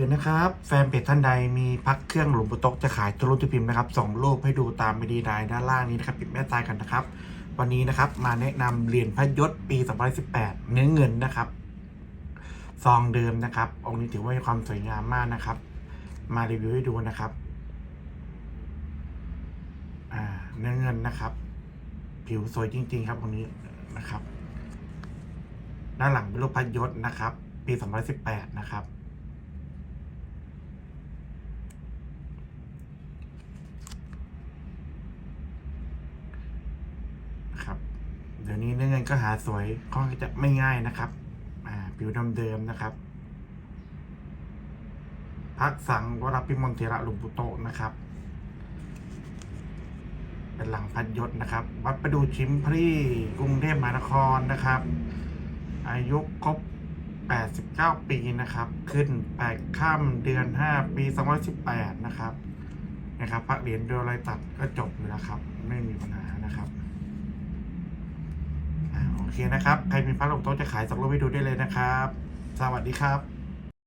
อื่นนะครับ แฟนเพจท่านใดมีพักเครื่องหลวงปู่ตกจะขายตัวรูปที่พิมพ์นะครับส่งรูปให้ดูตามไม่ดีได้ด้านล่างนี้นะครับปิดแม่ตายกันนะครับ วันนี้นะครับมาแนะนำเหรียญพระยศปี 2018 เนื้อเงินนะครับซองเดิมนะครับ องค์นี้ถือว่ามีความสวยงามมากนะครับ มารีวิวให้ดูนะครับเนื้อเงินนะครับ ผิวสวยจริง ๆ ครับองค์นี้นะครับ ด้านหลังเป็นรูปพระยศนะครับ ปี 2018 นะครับ นะครับ เดี๋ยวนี้เนื้อเงินก็หาสวยค่อนข้างจะไม่ง่ายนะครับผิวเดิมๆนะครับพักสังวรพิมลเทระหลวงปู่โตนะครับ เป็นหลังพัดยศนะครับ วัดประดูชิมพรีกรุงเทพมหานครนะครับ อายุครบ 89 ปีนะครับ ขึ้น 8 ข้ามเดือน 5 ปี 2018 นะครับนะครับพระเหรียญโดยรอยตัดก็จบอยู่แล้วครับ ไม่มีปัญหานะครับ โอเคนะครับ ใครมีพัดลงโต๊ะจะขายสักรูปให้ดูได้เลยนะครับ สวัสดีครับ